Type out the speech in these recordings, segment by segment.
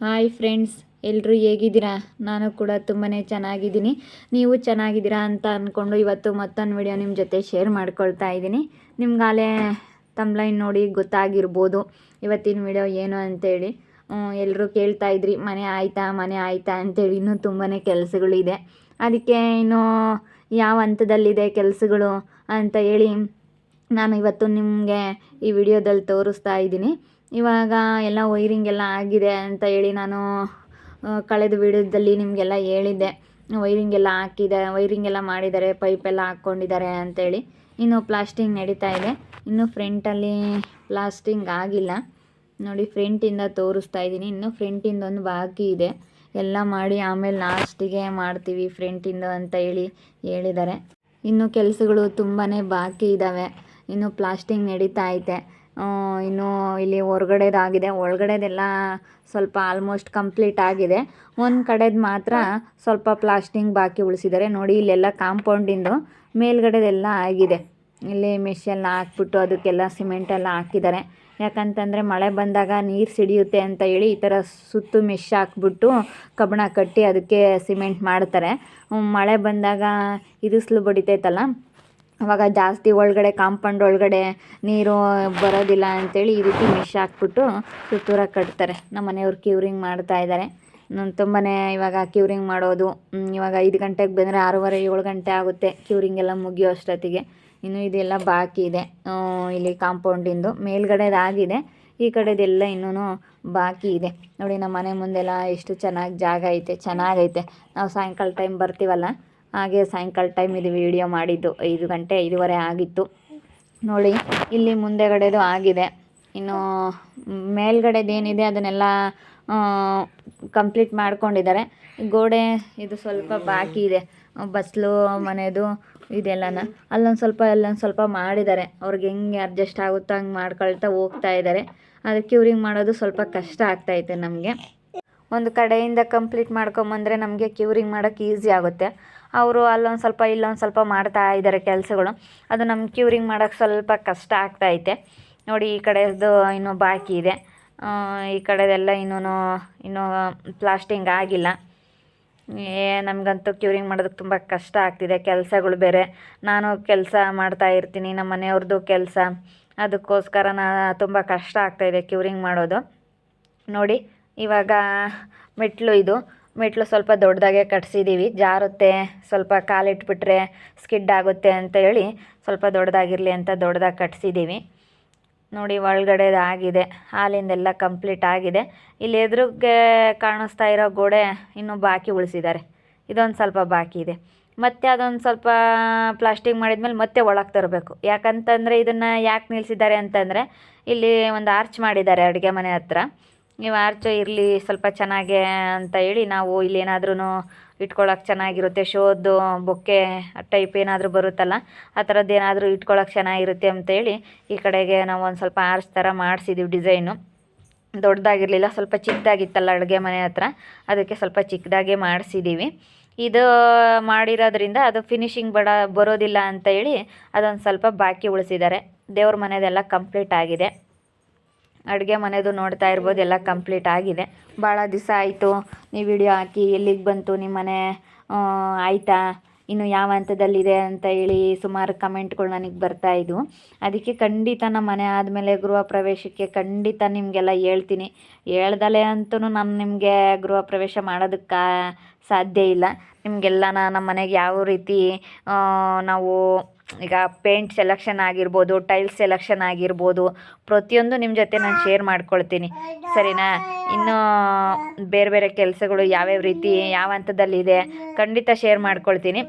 Hi friends ಎಲ್ಲರೂ ಹೇಗಿದ್ದೀರಾ? ನಾನು ಕೂಡ ತುಂಬಾ ಚೆನ್ನಾಗಿದ್ದೀನಿ. ನೀವು ಚೆನ್ನಾಗಿದ್ದೀರಾ ಅಂತ ಅಂದ್ಕೊಂಡು ಇವತ್ತು ಮತ್ತೊಂದು ವಿಡಿಯೋ ನಿಮ್ಮ ಜೊತೆ ಶೇರ್ ಮಾಡ್ಕೊಳ್ತಾ ಇದ್ದೀನಿ. ನಿಮ್ಗಾಲೇ ತಮ್ಲೈನ್ ನೋಡಿ ಗೊತ್ತಾಗಿರ್ಬೋದು ಇವತ್ತಿನ ವಿಡಿಯೋ ಏನು ಅಂತೇಳಿ. ಎಲ್ಲರೂ ಕೇಳ್ತಾ ಇದ್ರಿ, ಮನೆ ಆಯಿತಾ ಮನೆ ಆಯಿತಾ ಅಂತೇಳಿ ಇನ್ನೂ ತುಂಬಾ ಕೆಲಸಗಳಿದೆ ಅದಕ್ಕೆ ಇನ್ನು ಯಾವ ಹಂತದಲ್ಲಿದೆ ಕೆಲಸಗಳು ಅಂತ ಹೇಳಿ ನಾನು ಇವತ್ತು ನಿಮಗೆ ಈ ವಿಡಿಯೋದಲ್ಲಿ ತೋರಿಸ್ತಾ ಇದ್ದೀನಿ. ಇವಾಗ ಎಲ್ಲ ವೈರಿಂಗ್ ಎಲ್ಲ ಆಗಿದೆ ಅಂತ ಹೇಳಿ ನಾನು ಕಳೆದ ವಿಡಿಯೋದಲ್ಲಿ ನಿಮಗೆಲ್ಲ ಹೇಳಿದ್ದೆ. ವೈರಿಂಗ್ ಎಲ್ಲ ಹಾಕಿದೆ ವೈರಿಂಗ್ ಎಲ್ಲ ಮಾಡಿದ್ದಾರೆ ಪೈಪೆಲ್ಲ ಹಾಕ್ಕೊಂಡಿದ್ದಾರೆ ಅಂತೇಳಿ ಇನ್ನು ಪ್ಲಾಸ್ಟಿಂಗ್ ನಡೀತಾ ಇದೆ. ಇನ್ನು ಫ್ರಂಟಲ್ಲಿ ಪ್ಲಾಸ್ಟಿಂಗ್ ಆಗಿಲ್ಲ. ನೋಡಿ ಫ್ರಂಟಿಂದ ತೋರಿಸ್ತಾ ಇದ್ದೀನಿ. ಇನ್ನೂ ಫ್ರಂಟಿಂದ ಒಂದು ಬಾಕಿ ಇದೆ. ಎಲ್ಲ ಮಾಡಿ ಆಮೇಲೆ ಲಾಸ್ಟಿಗೆ ಮಾಡ್ತೀವಿ ಫ್ರಂಟಿಂದ ಅಂತ ಹೇಳಿ ಹೇಳಿದ್ದಾರೆ. ಇನ್ನು ಕೆಲಸಗಳು ತುಂಬಾ ಬಾಕಿ ಇದ್ದಾವೆ ಇನ್ನು ಪ್ಲಾಸ್ಟಿಂಗ್ ನಡೀತಾ ಐತೆ. ಇನ್ನು ಇಲ್ಲಿ ಹೊರ್ಗಡೆದಾಗಿದೆ. ಒಳಗಡೆದೆಲ್ಲ ಸ್ವಲ್ಪ ಆಲ್ಮೋಸ್ಟ್ ಕಂಪ್ಲೀಟ್ ಆಗಿದೆ. ಒಂದು ಕಡೆದು ಮಾತ್ರ ಸ್ವಲ್ಪ ಪ್ಲಾಸ್ಟಿಂಗ್ ಬಾಕಿ ಉಳಿಸಿದ್ದಾರೆ. ನೋಡಿ, ಇಲ್ಲೆಲ್ಲ ಕಾಂಪೌಂಡಿಂದು ಮೇಲ್ಗಡೆದೆಲ್ಲ ಆಗಿದೆ. ಇಲ್ಲಿ ಮೆಶ್ ಎಲ್ಲ ಹಾಕ್ಬಿಟ್ಟು ಅದಕ್ಕೆಲ್ಲ ಸಿಮೆಂಟೆಲ್ಲ ಹಾಕಿದ್ದಾರೆ. ಯಾಕಂತಂದರೆ ಮಳೆ ಬಂದಾಗ ನೀರು ಸಿಡಿಯುತ್ತೆ ಅಂತ ಹೇಳಿ ಈ ಥರ ಸುತ್ತು ಮೆಶ್ ಹಾಕ್ಬಿಟ್ಟು ಕಬ್ಬಣ ಕಟ್ಟಿ ಅದಕ್ಕೆ ಸಿಮೆಂಟ್ ಮಾಡ್ತಾರೆ. ಮಳೆ ಬಂದಾಗ ಇರಿಸ್ಲು ಬಡಿತೈತಲ್ಲ ಅವಾಗ ಜಾಸ್ತಿ ಒಳಗಡೆ ಕಾಂಪೌಂಡ್ ಒಳಗಡೆ ನೀರು ಬರೋದಿಲ್ಲ ಅಂತೇಳಿ ಈ ರೀತಿ ಮೆಶ್ ಹಾಕ್ಬಿಟ್ಟು ಸುತ್ತೂರ ಕಟ್ತಾರೆ. ನಮ್ಮ ಮನೆಯವ್ರು ಕ್ಯೂರಿಂಗ್ ಮಾಡ್ತಾ ಇದ್ದಾರೆ. ತುಂಬಾ ಇವಾಗ ಕ್ಯೂರಿಂಗ್ ಮಾಡೋದು ಇವಾಗ ಐದು ಗಂಟೆಗೆ ಬಂದರೆ ಆರೂವರೆ, ಏಳು ಗಂಟೆ ಆಗುತ್ತೆ ಕ್ಯೂರಿಂಗ್ ಎಲ್ಲ ಮುಗಿಯೋ ಅಷ್ಟೊತ್ತಿಗೆ. ಇನ್ನು ಇದೆಲ್ಲ ಬಾಕಿ ಇದೆ ಇಲ್ಲಿ ಕಾಂಪೌಂಡಿಂದು. ಮೇಲ್ಗಡೆದಾಗಿದೆ ಈ ಕಡೆದೆಲ್ಲ ಇನ್ನೂ ಬಾಕಿ ಇದೆ. ನೋಡಿ, ನಮ್ಮ ಮನೆ ಮುಂದೆಲ್ಲ ಎಷ್ಟು ಚೆನ್ನಾಗಿ ಜಾಗ ಐತೆ, ಚೆನ್ನಾಗೈತೆ. ನಾವು ಸಾಯಂಕಾಲ ಟೈಮ್ ಬರ್ತೀವಲ್ಲ ಹಾಗೆ ಸಾಯಂಕಾಲ ಟೈಮ್ ಇದು ವೀಡಿಯೋ ಮಾಡಿದ್ದು. ಐದು ಗಂಟೆ ಐದುವರೆ ಆಗಿತ್ತು. ನೋಡಿ, ಇಲ್ಲಿ ಮುಂದೆಗಡೆದು ಆಗಿದೆ. ಇನ್ನು ಮೇಲ್ಗಡೆದೇನಿದೆ ಅದನ್ನೆಲ್ಲ ಕಂಪ್ಲೀಟ್ ಮಾಡ್ಕೊಂಡಿದ್ದಾರೆ. ಗೋಡೆ ಇದು ಸ್ವಲ್ಪ ಬಾಕಿ ಇದೆ. ಬಸ್ಲು, ಮನೆದು ಇದೆಲ್ಲನ. ಅಲ್ಲೊಂದು ಸ್ವಲ್ಪ ಅಲ್ಲೊಂದು ಸ್ವಲ್ಪ ಮಾಡಿದ್ದಾರೆ. ಅವ್ರಿಗೆ ಹೆಂಗೆ ಅಡ್ಜಸ್ಟ್ ಆಗುತ್ತೋ ಹಂಗೆ ಮಾಡ್ಕೊಳ್ತಾ ಹೋಗ್ತಾ ಇದ್ದಾರೆ. ಅದಕ್ಕೆ ಕ್ಯೂರಿಂಗ್ ಮಾಡೋದು ಸ್ವಲ್ಪ ಕಷ್ಟ ಆಗ್ತಾಯಿತ್ತು ನಮಗೆ. ಒಂದು ಕಡೆಯಿಂದ ಕಂಪ್ಲೀಟ್ ಮಾಡ್ಕೊಂಬಂದರೆ ನಮಗೆ ಕ್ಯೂರಿಂಗ್ ಮಾಡೋಕ್ಕೆ ಈಸಿ ಆಗುತ್ತೆ. ಅವರು ಅಲ್ಲೊಂದು ಸ್ವಲ್ಪ ಇಲ್ಲೊಂದು ಸ್ವಲ್ಪ ಮಾಡ್ತಾ ಇದ್ದಾರೆ ಕೆಲಸಗಳು. ಅದು ನಮ್ಗೆ ಕ್ಯೂರಿಂಗ್ ಮಾಡೋಕ್ಕೆ ಸ್ವಲ್ಪ ಕಷ್ಟ ಆಗ್ತೈತೆ ನೋಡಿ, ಈ ಕಡೆದು ಇನ್ನೂ ಬಾಕಿ ಇದೆ. ಈ ಕಡೆದೆಲ್ಲ ಇನ್ನೂ ಇನ್ನೂ ಪ್ಲಾಸ್ಟಿಂಗ್ ಆಗಿಲ್ಲ. ಏ, ನಮಗಂತೂ ಕ್ಯೂರಿಂಗ್ ಮಾಡೋದಕ್ಕೆ ತುಂಬ ಕಷ್ಟ ಆಗ್ತಿದೆ. ಕೆಲಸಗಳು ಬೇರೆ. ನಾನು ಕೆಲಸ ಮಾಡ್ತಾ ಇರ್ತೀನಿ, ನಮ್ಮ ಮನೆಯವ್ರದ್ದು ಕೆಲಸ. ಅದಕ್ಕೋಸ್ಕರ ನಾ ತುಂಬ ಕಷ್ಟ ಆಗ್ತಾಯಿದೆ ಕ್ಯೂರಿಂಗ್ ಮಾಡೋದು. ನೋಡಿ ಇವಾಗ ಮೆಟ್ಲು ಇದು. ಮೆಟ್ಲು ಸ್ವಲ್ಪ ದೊಡ್ಡದಾಗೆ ಕಟ್ಸಿದ್ದೀವಿ ಜಾರುತ್ತೆ. ಸ್ವಲ್ಪ ಕಾಲಿಟ್ಬಿಟ್ರೆ ಸ್ಕಿಡ್ ಆಗುತ್ತೆ ಅಂತ ಹೇಳಿ ಸ್ವಲ್ಪ ದೊಡ್ಡದಾಗಿರಲಿ ಅಂತ ದೊಡ್ಡದಾಗಿ ಕಟ್ಸಿದ್ದೀವಿ ನೋಡಿ ಒಳಗಡೆದು ಆಗಿದೆ. ಹಾಲಿಂದೆಲ್ಲ ಕಂಪ್ಲೀಟ್ ಆಗಿದೆ. ಇಲ್ಲಿ ಎದುರಿಗೆ ಕಾಣಿಸ್ತಾ ಇರೋ ಗೋಡೆ ಇನ್ನೂ ಬಾಕಿ ಉಳಿಸಿದ್ದಾರೆ. ಇದೊಂದು ಸ್ವಲ್ಪ ಬಾಕಿ ಇದೆ. ಮತ್ತೆ ಅದೊಂದು ಸ್ವಲ್ಪ ಪ್ಲಾಸ್ಟಿಕ್ ಮಾಡಿದ್ಮೇಲೆ ಮತ್ತೆ ಒಳಗೆ ತರಬೇಕು. ಯಾಕಂತಂದರೆ ಇದನ್ನು ಯಾಕೆ ನಿಲ್ಲಿಸಿದ್ದಾರೆ ಅಂತಂದರೆ ಇಲ್ಲಿ ಒಂದು ಆರ್ಚ್ ಮಾಡಿದ್ದಾರೆ ಅಡುಗೆ ಮನೆ ಹತ್ರ. ನೀವು ಆರ್ಚು ಇರಲಿ, ಸ್ವಲ್ಪ ಚೆನ್ನಾಗೆ ಅಂತ ಹೇಳಿ ನಾವು ಇಲ್ಲಿ ಏನಾದ್ರೂ ಇಟ್ಕೊಳಕ್ಕೆ ಚೆನ್ನಾಗಿರುತ್ತೆ. ಶೋದು, ಬೊಕ್ಕೆ ಟೈಪ್ ಏನಾದರೂ ಬರುತ್ತಲ್ಲ, ಆ ಥರದ್ದು ಏನಾದರೂ ಇಟ್ಕೊಳಕ್ಕೆ ಚೆನ್ನಾಗಿರುತ್ತೆ ಅಂತೇಳಿ ಈ ಕಡೆಗೆ ನಾವು ಒಂದು ಸ್ವಲ್ಪ ಆರ್ಚ್ ಥರ ಮಾಡಿಸಿದ್ದೀವಿ ಡಿಸೈನು. ದೊಡ್ಡದಾಗಿರಲಿಲ್ಲ, ಸ್ವಲ್ಪ ಚಿಕ್ಕದಾಗಿತ್ತಲ್ಲ ಅಡುಗೆ ಮನೆ ಹತ್ರ, ಅದಕ್ಕೆ ಸ್ವಲ್ಪ ಚಿಕ್ಕದಾಗೆ ಮಾಡಿಸಿದ್ದೀವಿ ಇದು ಮಾಡಿರೋದ್ರಿಂದ ಅದು ಫಿನಿಶಿಂಗ್ ಬಡ, ಬರೋದಿಲ್ಲ ಅಂತ ಹೇಳಿ ಅದೊಂದು ಸ್ವಲ್ಪ ಬಾಕಿ ಉಳಿಸಿದ್ದಾರೆ. ದೇವ್ರ ಮನೆಯದೆಲ್ಲ ಕಂಪ್ಲೀಟ್ ಆಗಿದೆ. ಅಡುಗೆ ಮನೆದು ನೋಡ್ತಾ ಇರ್ಬೋದು, ಎಲ್ಲ ಕಂಪ್ಲೀಟ್ ಆಗಿದೆ. ಭಾಳ ದಿವಸ ಆಯಿತು ನೀವು ವಿಡಿಯೋ ಹಾಕಿ ಎಲ್ಲಿಗೆ ಬಂತು ನಿಮ್ಮ ಮನೆ ಆಯಿತಾ? ಇನ್ನು ಯಾವ ಹಂತದಲ್ಲಿದೆ ಅಂತ ಹೇಳಿ ಸುಮಾರು ಕಮೆಂಟ್ಗಳು ನನಗೆ ಬರ್ತಾ ಇದ್ವು. ಅದಕ್ಕೆ ಖಂಡಿತ ನಮ್ಮ ಮನೆ ಆದಮೇಲೆ ಗೃಹ ಪ್ರವೇಶಕ್ಕೆ ಖಂಡಿತ ನಿಮಗೆಲ್ಲ ಹೇಳ್ತೀನಿ. ಹೇಳ್ದಲೆ ಅಂತೂ ನಾನು ನಿಮಗೆ ಗೃಹ ಪ್ರವೇಶ ಮಾಡೋದಕ್ಕೆ ಸಾಧ್ಯ ಇಲ್ಲ. ನಿಮಗೆಲ್ಲ ನಮ್ಮ ಮನೆಗೆ ಯಾವ ರೀತಿ ನಾವು ಈಗ ಪೇಂಟ್ ಸೆಲೆಕ್ಷನ್ ಆಗಿರ್ಬೋದು ಟೈಲ್ಸ್ ಸೆಲೆಕ್ಷನ್ ಆಗಿರ್ಬೋದು, ಪ್ರತಿಯೊಂದು ನಿಮ್ಮ ಜೊತೆ ನಾನು ಶೇರ್ ಮಾಡ್ಕೊಳ್ತೀನಿ. ಸರಿನಾ? ಇನ್ನು ಬೇರೆ ಬೇರೆ ಕೆಲಸಗಳು ಯಾವ್ಯಾವ ರೀತಿ ಯಾವ ಹಂತದಲ್ಲಿದೆ ಖಂಡಿತ ಶೇರ್ ಮಾಡ್ಕೊಳ್ತೀನಿ.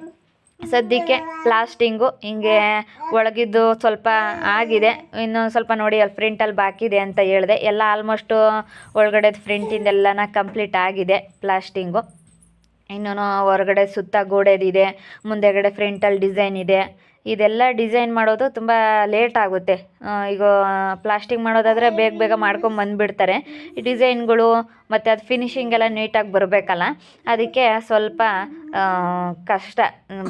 ಸದ್ಯಕ್ಕೆ ಪ್ಲಾಸ್ಟಿಂಗು ಹಿಂಗೆ ಒಳಗಿದ್ದು ಸ್ವಲ್ಪ ಆಗಿದೆ. ಇನ್ನೊಂದು ಸ್ವಲ್ಪ ನೋಡಿ ಅಲ್ಲಿ ಫ್ರಿಂಟಲ್ಲಿ ಬಾಕಿ ಇದೆ ಅಂತ ಹೇಳಿದೆ. ಎಲ್ಲ ಆಲ್ಮೋಸ್ಟು ಒಳಗಡೆ ಪ್ರಿಂಟಿಂದೆಲ್ಲನ ಕಂಪ್ಲೀಟ್ ಆಗಿದೆ ಪ್ಲಾಸ್ಟಿಂಗು ಇನ್ನೂ ಹೊರಗಡೆ ಸುತ್ತ ಗೋಡೆದಿದೆ, ಮುಂದೆಗಡೆ ಫ್ರಂಟಲ್ಲಿ ಡಿಸೈನ್ ಇದೆ. ಇದೆಲ್ಲ ಡಿಸೈನ್ ಮಾಡೋದು ತುಂಬ ಲೇಟ್ ಆಗುತ್ತೆ. ಈಗ ಪ್ಲಾಸ್ಟಿಕ್ ಮಾಡೋದಾದರೆ ಬೇಗ ಬೇಗ ಮಾಡ್ಕೊಂಡು ಬಂದುಬಿಡ್ತಾರೆ. ಈ ಡಿಸೈನ್ಗಳು ಮತ್ತು ಅದು ಫಿನಿಷಿಂಗ್ ಎಲ್ಲ ನೀಟಾಗಿ ಬರಬೇಕಲ್ಲ. ಅದಕ್ಕೆ ಸ್ವಲ್ಪ ಕಷ್ಟ.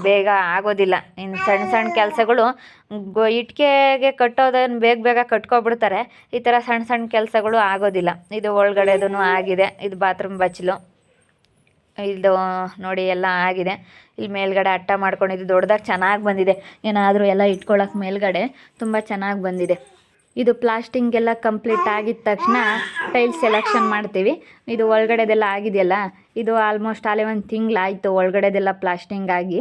ಬೇಗ ಆಗೋದಿಲ್ಲ. ಇನ್ನು ಸಣ್ಣ ಸಣ್ಣ ಕೆಲಸಗಳು ಇಟ್ಕೆಗೆ ಕಟ್ಟೋದನ್ನು ಬೇಗ ಬೇಗ ಕಟ್ಕೊಬಿಡ್ತಾರೆ. ಈ ಥರ ಸಣ್ಣ ಸಣ್ಣ ಕೆಲಸಗಳು ಆಗೋದಿಲ್ಲ. ಇದು ಒಳಗಡೆದೂ ಆಗಿದೆ. ಇದು ಬಾತ್ರೂಮ್ ಬಚ್ಚಲು. ಇದು ನೋಡಿ ಎಲ್ಲ ಆಗಿದೆ. ಇಲ್ಲಿ ಮೇಲ್ಗಡೆ ಅಟ್ಟ ಮಾಡ್ಕೊಂಡಿದ್ದು ದೊಡ್ಡದಾಗಿ ಚೆನ್ನಾಗಿ ಬಂದಿದೆ. ಏನಾದರೂ ಎಲ್ಲ ಇಟ್ಕೊಳ್ಳೋಕೆ ಮೇಲ್ಗಡೆ ತುಂಬ ಚೆನ್ನಾಗಿ ಬಂದಿದೆ. ಇದು ಪ್ಲಾಸ್ಟಿಂಗ್ ಎಲ್ಲ ಕಂಪ್ಲೀಟ್ ಆಗಿದ ತಕ್ಷಣ ಟೈಲ್ ಸೆಲೆಕ್ಷನ್ ಮಾಡ್ತೀವಿ. ಇದು ಒಳಗಡೆದೆಲ್ಲ ಆಗಿದೆಯಲ್ಲ, ಇದು ಆಲ್ಮೋಸ್ಟ್ ಅಲ್ಲೇ ಒಂದು ತಿಂಗಳಾಯಿತು ಒಳಗಡೆದೆಲ್ಲ ಪ್ಲಾಸ್ಟಿಂಗ್ ಆಗಿ.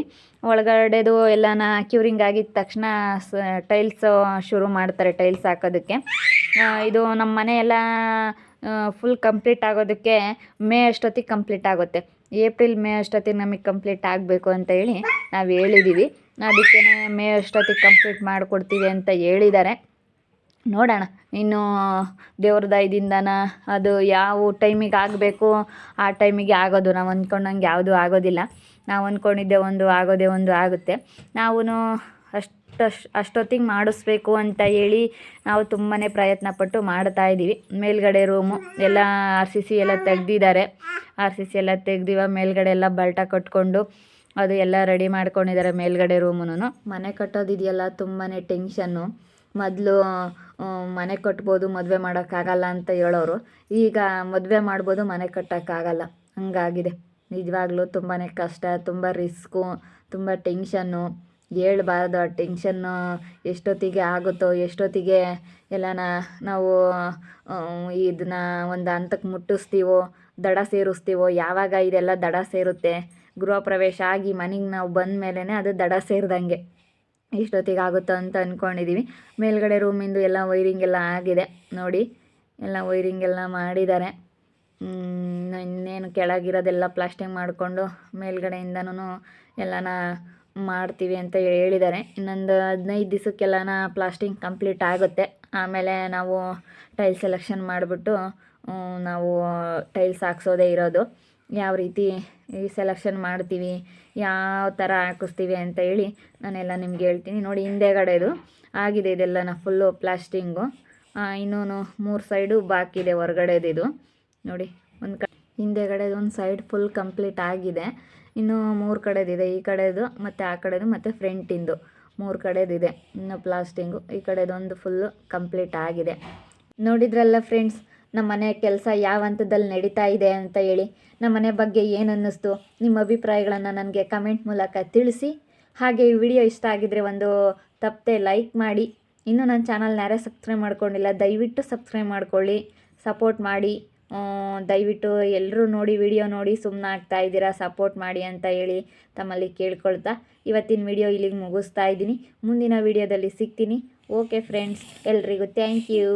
ಒಳಗಡೆದು ಎಲ್ಲನ ಕ್ಯೂರಿಂಗ್ ಆಗಿದ ತಕ್ಷಣ ಸ ಟೈಲ್ಸ್ ಶುರು ಮಾಡ್ತಾರೆ ಟೈಲ್ಸ್ ಹಾಕೋದಕ್ಕೆ. ಇದು ನಮ್ಮ ಮನೆಯೆಲ್ಲ ಫುಲ್ ಕಂಪ್ಲೀಟ್ ಆಗೋದಕ್ಕೆ ಮೇ ಅಷ್ಟೊತ್ತಿಗೆ ಕಂಪ್ಲೀಟ್ ಆಗುತ್ತೆ. ಏಪ್ರಿಲ್ ಮೇ ಅಷ್ಟೊತ್ತಿಗೆ ನಮಗೆ ಕಂಪ್ಲೀಟ್ ಆಗಬೇಕು ಅಂತ ಹೇಳಿ ನಾವು ಹೇಳಿದ್ದೀವಿ ಅದಕ್ಕೆ ಮೇ ಅಷ್ಟೊತ್ತಿಗೆ ಕಂಪ್ಲೀಟ್ ಮಾಡಿಕೊಡ್ತೀವಿ ಅಂತ ಹೇಳಿದ್ದಾರೆ. ನೋಡೋಣ, ಇನ್ನು ದೇವ್ರ ದಯದಿಂದನ, ಅದು ಯಾವ ಟೈಮಿಗೆ ಆಗಬೇಕು, ಆ ಟೈಮಿಗೆ ಆಗೋದು. ನಾವು ಅಂದ್ಕೊಂಡಂಗೆ ಯಾವುದೂ ಆಗೋದಿಲ್ಲ. ನಾವು ಅಂದ್ಕೊಂಡಿದ್ದೆ ಒಂದು, ಆಗೋದೇ ಒಂದು ಆಗುತ್ತೆ. ನಾವು ಅಷ್ಟು ಅಷ್ಟೊತ್ತಿಗೆ ಮಾಡಿಸ್ಬೇಕು ಅಂತ ಹೇಳಿ ನಾವು ತುಂಬಾ ಪ್ರಯತ್ನ ಪಟ್ಟು ಮಾಡ್ತಾ ಇದ್ದೀವಿ. ಮೇಲ್ಗಡೆ ರೂಮು ಎಲ್ಲ ಆರ್ ಸಿ ಸಿ ಎಲ್ಲ ತೆಗೆದಿದ್ದಾರೆ. ಆರ್ ಸಿ ಸಿ ಎಲ್ಲ ತೆಗ್ದಿವ ಮೇಲ್ಗಡೆ ಎಲ್ಲ ಬಲ್ಟ ಕಟ್ಕೊಂಡು ಅದು ಎಲ್ಲ ರೆಡಿ ಮಾಡ್ಕೊಂಡಿದ್ದಾರೆ ಮೇಲ್ಗಡೆ ರೂಮುನು ಮನೆ ಕಟ್ಟೋದಿದೆಯಲ್ಲ ತುಂಬಾ ಟೆನ್ಷನ್ನು. ಮೊದಲು ಮನೆ ಕಟ್ಬೋದು, ಮದುವೆ ಮಾಡೋಕ್ಕಾಗಲ್ಲ ಅಂತ ಹೇಳೋರು. ಈಗ ಮದುವೆ ಮಾಡ್ಬೋದು, ಮನೆ ಕಟ್ಟೋಕ್ಕಾಗಲ್ಲ. ಹಂಗಾಗಿದೆ. ನಿಜವಾಗ್ಲೂ ತುಂಬಾ ಕಷ್ಟ, ತುಂಬ ರಿಸ್ಕು, ತುಂಬ ಟೆನ್ಷನ್ನು. ಹೇಳ್ಬಾರ್ದು ಆ ಟೆನ್ಷನ್ನು ಎಷ್ಟೊತ್ತಿಗೆ ಆಗುತ್ತೋ, ಎಷ್ಟೊತ್ತಿಗೆ ಎಲ್ಲನ ನಾವು ಇದನ್ನ ಒಂದು ಹಂತಕ್ಕೆ ಮುಟ್ಟಿಸ್ತೀವೋ, ದಡ ಸೇರಿಸ್ತೀವೋ, ಯಾವಾಗ ಇದೆಲ್ಲ ದಡ ಸೇರುತ್ತೆ ಗೃಹ ಪ್ರವೇಶ ಆಗಿ ಮನೆಗೆ ನಾವು ಬಂದ ಮೇಲೇ ಅದು ದಡ ಸೇರಿದಂಗೆ ಎಷ್ಟೊತ್ತಿಗೆ ಆಗುತ್ತೋ ಅಂತ ಅಂದ್ಕೊಂಡಿದ್ದೀವಿ ಮೇಲ್ಗಡೆ ರೂಮಿಂದು ಎಲ್ಲ ವೈರಿಂಗ್ ಎಲ್ಲ ಆಗಿದೆ, ನೋಡಿ, ಎಲ್ಲ ವೈರಿಂಗ್ ಎಲ್ಲ ಮಾಡಿದ್ದಾರೆ. ಇನ್ನೇನು ಕೆಳಗಿರೋದೆಲ್ಲ ಪ್ಲಾಸ್ಟಿಂಗ್ ಮಾಡಿಕೊಂಡು ಮೇಲ್ಗಡೆಯಿಂದನೂ ಎಲ್ಲನ ಮಾಡ್ತೀವಿ ಅಂತ ಹೇಳಿದ್ದಾರೆ. ಇನ್ನೊಂದು ಹದಿನೈದು ದಿವಸಕ್ಕೆಲ್ಲನ ಪ್ಲಾಸ್ಟಿಂಗ್ ಕಂಪ್ಲೀಟ್ ಆಗುತ್ತೆ. ಆಮೇಲೆ ನಾವು ಟೈಲ್ ಸೆಲೆಕ್ಷನ್ ಮಾಡಿಬಿಟ್ಟು ನಾವು ಟೈಲ್ಸ್ ಹಾಕ್ಸೋದೇ ಇರೋದು. ಯಾವ ರೀತಿ ಈ ಸೆಲೆಕ್ಷನ್ ಮಾಡ್ತೀವಿ, ಯಾವ ಥರ ಹಾಕಿಸ್ತೀವಿ ಅಂತ ಹೇಳಿ ನಾನೆಲ್ಲ ನಿಮ್ಗೆ ಹೇಳ್ತೀನಿ. ನೋಡಿ ಹಿಂದೆಗಡೆದು ಆಗಿದೆ ಇದೆಲ್ಲನ ಫುಲ್ಲು ಪ್ಲಾಸ್ಟಿಂಗು ಇನ್ನೂ ಮೂರು ಸೈಡು ಬಾಕಿ ಇದೆ ಇದು. ನೋಡಿ, ಒಂದು ಕ ಹಿಂದೆಗಡೆದು ಒಂದು ಸೈಡ್ ಫುಲ್ ಕಂಪ್ಲೀಟ್ ಆಗಿದೆ. ಇನ್ನು ಮೂರು ಕಡೆದಿದೆ. ಈ ಕಡೆದು ಮತ್ತು ಆ ಕಡೆದು ಮತ್ತು ಫ್ರಂಟಿಂದು ಮೂರು ಕಡೆದಿದೆ. ಇನ್ನು ಪ್ಲಾಸ್ಟಿಂಗು ಈ ಕಡೆದೊಂದು ಫುಲ್ಲು ಕಂಪ್ಲೀಟ್ ಆಗಿದೆ. ನೋಡಿದ್ರಲ್ಲ ಫ್ರೆಂಡ್ಸ್ ನಮ್ಮ ಮನೆ ಕೆಲಸ ಯಾವ ಹಂತದಲ್ಲಿ ನಡೀತಾ ಇದೆ ಅಂತ ಹೇಳಿ ನಮ್ಮ ಮನೆ ಬಗ್ಗೆ ಏನು ಅನ್ನಿಸ್ತು? ನಿಮ್ಮ ಅಭಿಪ್ರಾಯಗಳನ್ನು ನನಗೆ ಕಮೆಂಟ್ ಮೂಲಕ ತಿಳಿಸಿ. ಹಾಗೆ ಈ ವಿಡಿಯೋ ಇಷ್ಟ ಆಗಿದರೆ ಒಂದು ತಪ್ಪದೆ ಲೈಕ್ ಮಾಡಿ. ಇನ್ನೂ ನನ್ನ ಚಾನಲ್ನ ಯಾರೇ ಸಬ್ಸ್ಕ್ರೈಬ್ ಮಾಡ್ಕೊಂಡಿಲ್ಲ, ದಯವಿಟ್ಟು ಸಬ್ಸ್ಕ್ರೈಬ್ ಮಾಡ್ಕೊಳ್ಳಿ. ಸಪೋರ್ಟ್ ಮಾಡಿ. ದಯವಿಟ್ಟು ಎಲ್ಲರೂ ನೋಡಿ ವಿಡಿಯೋ ನೋಡಿ ಸುಮ್ಮನೆ ಆಗ್ತಾ ಇದ್ದೀರಾ, ಸಪೋರ್ಟ್ ಮಾಡಿ ಅಂತ ಹೇಳಿ ತಮ್ಮಲ್ಲಿ ಕೇಳ್ಕೊಳ್ತಾ ಇವತ್ತಿನ ವಿಡಿಯೋ ಇಲ್ಲಿಗೆ ಮುಗಿಸ್ತಾ ಇದ್ದೀನಿ. ಮುಂದಿನ ವಿಡಿಯೋದಲ್ಲಿ ಸಿಗ್ತೀನಿ. ಓಕೆ ಫ್ರೆಂಡ್ಸ್, ಎಲ್ರಿಗೂ ಥ್ಯಾಂಕ್ ಯು.